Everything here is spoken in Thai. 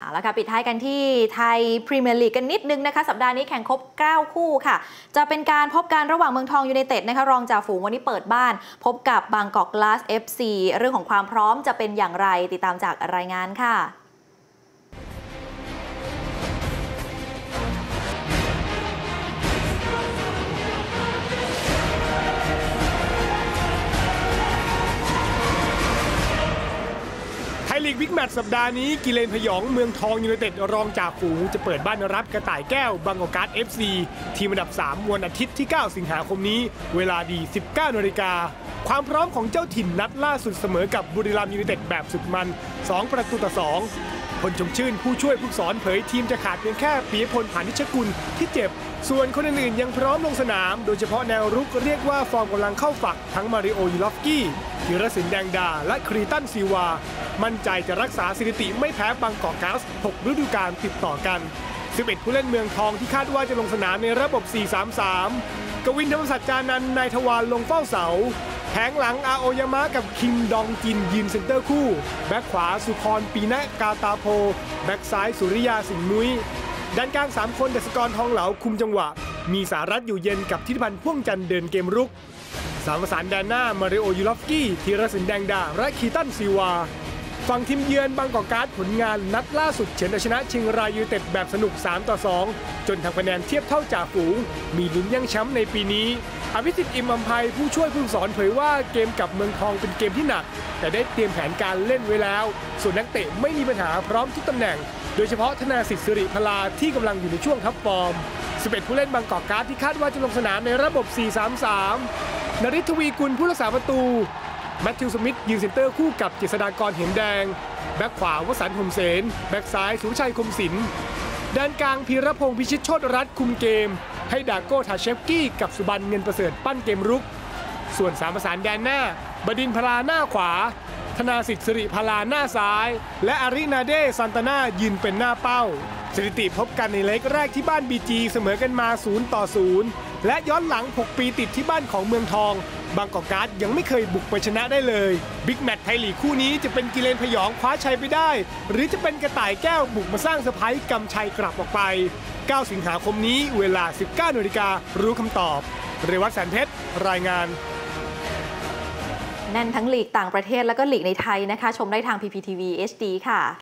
เอาละค่ะปิดท้ายกันที่ไทยพรีเมียร์ลีกกันนิดนึงนะคะสัปดาห์นี้แข่งครบ 9 คู่ค่ะ จะเป็นการพบกันระหว่างเมืองทองยูไนเต็ดนะคะรองจ่าฝูงวันนี้เปิดบ้าน พบกับบางกอกกลาส FC เรื่องของความพร้อมจะเป็นอย่างไรติดตามจากรายงานค่ะ ยลีกบิ๊กแมตช์สัปดาห์นี้กิเลนพยองเมืองทองยูไนเต็ดรองจากฝูงจะเปิดบ้านรับกระต่ายแก้วบางกอกการ์ด FC ทีมอันดับ 3 วันอาทิตย์ที่ 9 สิงหาคมนี้ เวลาดี 19นาฬิกาความพร้อมของเจ้าถิ่นนัดล่าสุดเสมอกับบุรีรัมย์ยูไนเต็ดแบบสุดมัน 2 ประตูต่อ 2 พลชมชื่นผู้ช่วยผู้สอนเผยทีมจะขาดเพียงแค่ปียพลผ่านนิชกุลที่เจ็บ ส่วนคนอื่นๆยังพร้อมลงสนาม โดยเฉพาะแนวรุกเรียกว่าฟอร์มกำลังเข้าฝักทั้งมาริโอยูลอฟกี้ธีรศิลป์แดงดา และครีตันซีวา มั่นใจจะรักษาสถิติไม่แพ้บางกอกก๊าซ6ฤดูกาลติดต่อกัน 11 ผู้เล่นเมืองทองที่คาดว่าจะลงสนามในระบบ 4-3-3 กวินธรรมศักดิ์จานันท์นายทวารลงเฝ้าเสาแผงหลังอาโอยามะกับคิมดองจินยืนเซนเตอร์คู่ แบ็คขวาสุพรปีนะกาตาโพ แบ็คซ้ายสุริยาสิงห์มุ้ยด้านกลาง 3 คนเดชกรทองเหลาคุมจังหวะ มีสารัตอยู่เย็นกับทิติพันธ์พ่วงจันเดินเกมรุกสามประสานแดนหน้า มาริโอยูลอฟกี้ธีรศิลปแดงดาและคีตันซีวา ฝั่งทีมเยือนบางกอกการ์ดผลงานนัดล่าสุดเฉือนเอาชนะชียงรายยูเต็ดแบบสนุก 3 ต่อ 2 จนทำคะแนนเทียบเท่าจ่าฝูง มีลุ้นยั่งแชมป์ในปีนี้ อภิสิทธิ์อิมอัมภัยผู้ช่วยผู้สอนเผยว่าเกมกับเมืองทองเป็นเกมที่หนัก แต่ได้เตรียมแผนการเล่นไว้แล้ว ส่วนนักเตะไม่มีปัญหาพร้อมทุกตำแหน่ง โดยเฉพาะธนาสิทธิ์สิริพลาที่กำลังอยู่ในช่วงทับฟอร์ม 11 ผู้เล่นบางกอกการ์ดที่คาดว่าจะลงสนามในระบบ 4-3-3นริทวีกุลผู้รักษาประตู แมทธิวสมิธยืนเซนเตอร์คู่กับเจษฎากรเห็มแดง แบ็คขวาวสันต์หมเสน แบ็คซ้ายสุชัยคมศิลป์ด้านกลางพีรพงศ์พิชิตโชตรัตน์คุมเกม ให้ดาโก้ทาเชฟกี้กับสุบันเงินประเสริฐปั้นเกมรุก ส่วนสามประสานแดนหน้า บดินพลาหน้าขวา ธนาสิทธิ์สิริพลาหน้าซ้าย และอารินาเดซันตานายืนเป็นหน้าเป้า สถิติพบกันในเล็กแรกที่บ้านบีจีเสมอกันมา 0 ต่อ 0 และย้อนหลัง 6 ปีติดที่บ้านของเมืองทอง บางกอกการ์ดยังไม่เคยบุกไปชนะได้เลยบิ๊กแมตช์ไทยลีกคู่นี้จะเป็นกิเลนพยองคว้าชัยไปได้ หรือจะเป็นกระต่ายแก้วบุกมาสร้างเซอร์ไพรส์กำชัยกลับออกไป 9 สิงหาคมนี้เวลา 19นาฬิการู้คำตอบ เรวัตแสนเพชรรายงานแน่นทั้งลีกต่างประเทศแล้วก็ลีกในไทยนะคะ ชมได้ทาง PPTV HD ค่ะ